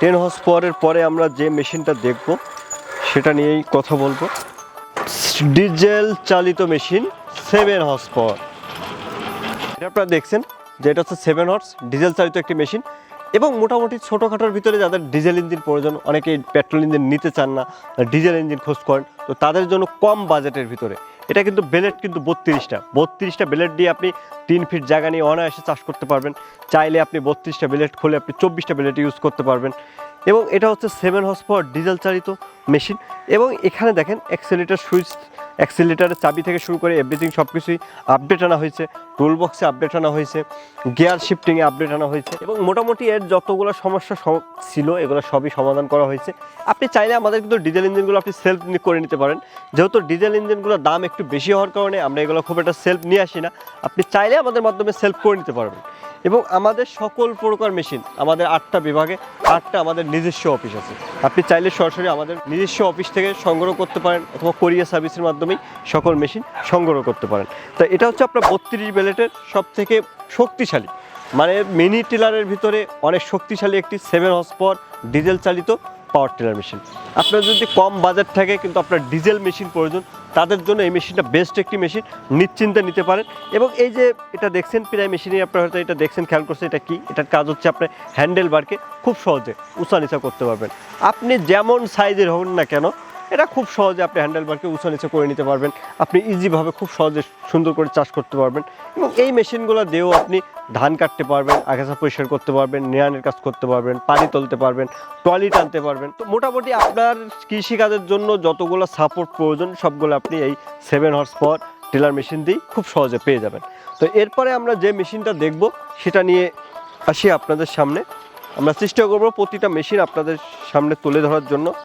Ten horse পাওয়ারের পরে আমরা যে মেশিনটা দেখব, সেটা নিয়েই কথা বলব। ডিজেল চালিত মেশিন সেভেন হর্স পাওয়ার এটা আপনারা দেখছেন যে এটা হচ্ছে সেভেন হর্স ডিজেল চালিত একটি মেশিন। এবং মোটামুটি ছোটোখাটোর ভিতরে যাদের ডিজেল ইঞ্জিন প্রয়োজন, অনেকেই পেট্রোল ইঞ্জিন নিতে চান না, ডিজেল ইঞ্জিন খোঁজ করেন। তো তাদের জন্য কম বাজেটের ভিতরে এটা কিন্তু বেলেট কিন্তু বত্রিশটা। বত্রিশটা বেলেট দিয়ে আপনি তিন ফিট জায়গা নিয়ে অনায়াসে চাষ করতে পারবেন। চাইলে আপনি বত্রিশটা বেলেট খুলে আপনি চব্বিশটা বেলেট ইউজ করতে পারবেন। এবং এটা হচ্ছে সেভেন হর্স পাওয়ার ডিজেল চালিত মেশিন এবং এখানে দেখেন অ্যাক্সেলেটার সুইচ অ্যাক্সেলেটারের চাবি থেকে শুরু করে এভরিথিং সব কিছুই আপডেট আনা হয়েছে টুল বক্সে আপডেট আনা হয়েছে গিয়ার শিফটিংয়ে আপডেট আনা হয়েছে এবং মোটামুটি এর যতগুলো সমস্যা সম- ছিল, এগুলো সবই সমাধান করা হয়েছে। আপনি চাইলে আমাদের কিন্তু ডিজেল ইঞ্জিনগুলো আপনি সেলফ করে নিতে পারেন। যেহেতু ডিজেল ইঞ্জিনগুলোর দাম একটু বেশি হওয়ার কারণে আমরা এগুলো খুব একটা সেলফ নিয়ে আসি না। আপনি চাইলে আমাদের মাধ্যমে সেলফ করে নিতে পারবেন। এবং আমাদের সকল প্রকার মেশিন, আমাদের আটটা বিভাগে আটটা আমাদের নিজস্ব অফিস আছে। আপনি চাইলে সরাসরি আমাদের নিজস্ব অফিস থেকে সংগ্রহ করতে পারেন অথবা কোরিয়ার সার্ভিসের মাধ্যমেই সকল মেশিন সংগ্রহ করতে পারেন। তো এটা হচ্ছে আপনার বত্রিশ বেলেটের সব থেকে শক্তিশালী। মানে মিনি টিলারের ভিতরে অনেক শক্তিশালী একটি সেভেন হর্স পাওয়ার ডিজেল চালিত পাওয়ার টিলার মেশিন আপনার যদি কম বাজেট থাকে কিন্তু আপনার ডিজেল মেশিন প্রয়োজন তাদের জন্য এই মেশিনটা বেস্ট একটি মেশিন, নিশ্চিন্তে নিতে পারেন। এবং এই যে এটা দেখছেন প্রায় মেশিনে, আপনার হয়তো এটা দেখছেন, খেয়াল করছে এটা কি? এটার কাজ হচ্ছে আপনার হ্যান্ডেল বারকে খুব সহজে উঁচা নিচা করতে পারবেন। আপনি যেমন সাইজের হন না কেন এটা খুব সহজে আপনি হ্যান্ডেল বারকে উঁচা নিচা করে নিতে পারবেন। আপনি ইজিভাবে খুব সহজে সুন্দর করে চাষ করতে পারবেন। এবং এই মেশিনগুলো দিয়েও আপনি ধান কাটতে পারবেন, আগাছা পরিষ্কার করতে পারবেন নিরানের কাজ করতে পারবেন, পানি তুলতে পারবেন, ট্রলি টানতে পারবেন। তো মোটামুটি আপনার কৃষিকাজের জন্য যতগুলো সাপোর্ট প্রয়োজন, সবগুলো আপনি এই seven horse power tiller machine দিয়েই খুব সহজে পেয়ে যাবেন। তো এরপরে আমরা যে মেশিনটা দেখব, সেটা নিয়ে আসি আপনাদের সামনে। আমরা চেষ্টা করব প্রতিটা মেশিন আপনাদের সামনে তুলে ধরার জন্য।